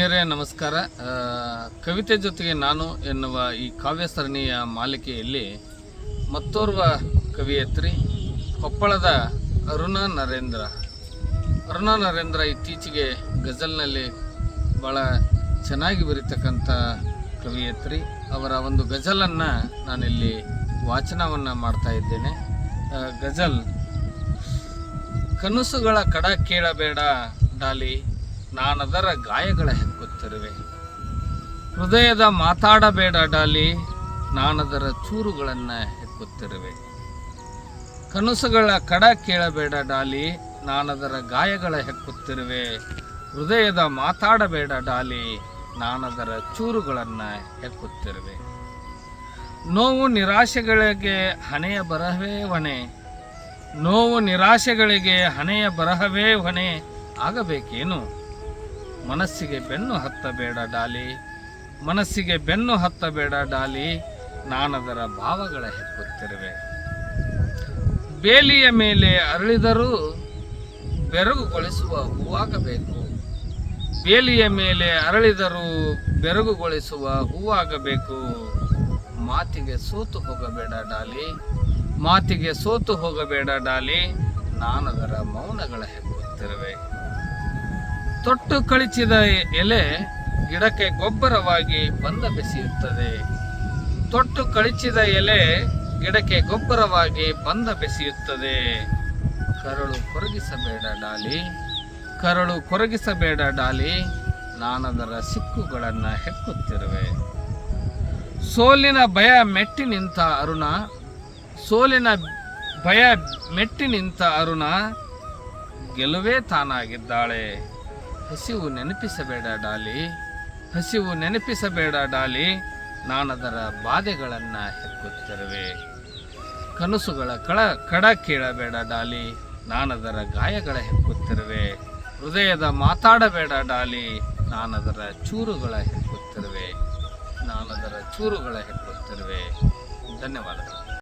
ಆತ್ಮೀಯರೇ ನಮಸ್ಕಾರ. ಕವಿತೆ ಜೊತೆಗೆ ನಾನು ಎನ್ನುವ ಈ ಕಾವ್ಯ ಸರಣಿಯ ಮಾಲಿಕೆಯಲ್ಲಿ ಮತ್ತೋರ್ವ ಕವಿಯತ್ರಿ ಕೊಪ್ಪಳದ ಅರುಣ ನರೇಂದ್ರ. ಅರುಣ ನರೇಂದ್ರ ಇತ್ತೀಚೆಗೆ ಗಜಲ್ನಲ್ಲಿ ಭಾಳ ಚೆನ್ನಾಗಿ ಬರೀತಕ್ಕಂಥ ಕವಿಯತ್ರಿ. ಅವರ ಒಂದು ಗಜಲನ್ನು ನಾನಿಲ್ಲಿ ವಾಚನವನ್ನು ಮಾಡ್ತಾ ಇದ್ದೇನೆ. ಗಜಲ್, ಕನಸುಗಳ ಕಡ ಕೇಳಬೇಡ ಡಾಲಿ ನಾನದರ ಗಾಯಗಳ ಹೆಕ್ಕುತ್ತಿರುವೆ ಹೃದಯದ ಮಾತಾಡಬೇಡ ಡಾಲಿ, ನಾನದರ ಚೂರುಗಳನ್ನು ಹೆಕ್ಕುತ್ತಿರುವೆ ಕನಸುಗಳ ಕಡ ಕೇಳಬೇಡ ಡಾಲಿ, ನಾನದರ ಗಾಯಗಳ ಹೆಕ್ಕುತ್ತಿರುವೆ ಹೃದಯದ ಮಾತಾಡಬೇಡ ಡಾಲಿ, ನಾನದರ ಚೂರುಗಳನ್ನು ಹೆಕ್ಕುತ್ತಿರುವೆ ನೋವು ನಿರಾಶೆಗಳಿಗೆ ಹಣೆಯ ಬರಹವೇ ಹೊಣೆ. ನೋವು ನಿರಾಶೆಗಳಿಗೆ ಹಣೆಯ ಬರಹವೇ ಹೊಣೆ. ಆಗಬೇಕೇನು? ಮನಸ್ಸಿಗೆ ಬೆನ್ನು ಹತ್ತಬೇಡ ಡಾಲಿ. ಮನಸ್ಸಿಗೆ ಬೆನ್ನು ಹತ್ತಬೇಡ ಡಾಲಿ. ನಾನದರ ಭಾವಗಳ ಹೆಕ್ಕುತ್ತಿರುವೆ ಬೇಲಿಯ ಮೇಲೆ ಅರಳಿದರೂ ಬೆರಗುಗೊಳಿಸುವ ಹೂವಾಗಬೇಕು. ಬೇಲಿಯ ಮೇಲೆ ಅರಳಿದರೂ ಬೆರಗುಗೊಳಿಸುವ ಹೂವಾಗಬೇಕು. ಮಾತಿಗೆ ಸೋತು ಹೋಗಬೇಡ ಡಾಲಿ. ಮಾತಿಗೆ ಸೋತು ಹೋಗಬೇಡ ಡಾಲಿ. ನಾನದರ ಮೌನಗಳ ತೊಟ್ಟು ಕಳಿಸಿದ ಎಲೆ ಗಿಡಕ್ಕೆ ಗೊಬ್ಬರವಾಗಿ ಬಂದ ಬೆಸೆಯುತ್ತದೆ. ತೊಟ್ಟು ಕಳಿಸಿದ ಎಲೆ ಗಿಡಕ್ಕೆ ಗೊಬ್ಬರವಾಗಿ ಬಂದ ಬೆಸೆಯುತ್ತದೆ. ಕರಳು ಕೊರಗಿಸಬೇಡ ಡಾಲಿ, ಕರಳು ಕೊರಗಿಸಬೇಡ ಡಾಲಿ, ನಾನದರ ಸಿಕ್ಕುಗಳನ್ನು ಹೆಕ್ಕುತ್ತಿರುವೆ. ಸೋಲಿನ ಭಯ ಮೆಟ್ಟಿ ನಿಂತ ಅರುಣ, ಸೋಲಿನ ಭಯ ಮೆಟ್ಟಿ ನಿಂತ ಅರುಣ, ಗೆಲುವೇ ತಾನಾಗಿದ್ದಾಳೆ. ಹಸಿವು ನೆನಪಿಸಬೇಡ ಡಾಲಿ. ಹಸಿವು ನೆನಪಿಸಬೇಡ ಡಾಲಿ. ನಾನದರ ಬಾಧೆಗಳನ್ನು ಹೆಕ್ಕುತ್ತಿರುವೆ. ಕನಸುಗಳ ಕಳ ಕಡ ಕೇಳಬೇಡ ಡಾಲಿ. ನಾನದರ ಗಾಯಗಳ ಹೆಕ್ಕುತ್ತಿರುವೆ. ಹೃದಯದ ಮಾತಾಡಬೇಡ ಡಾಲಿ. ನಾನದರ ಚೂರುಗಳ ಹೆಕ್ಕುತ್ತಿರುವೆ. ನಾನದರ ಚೂರುಗಳ ಹೆಕ್ಕುತ್ತಿರುವೆ. ಧನ್ಯವಾದಗಳು.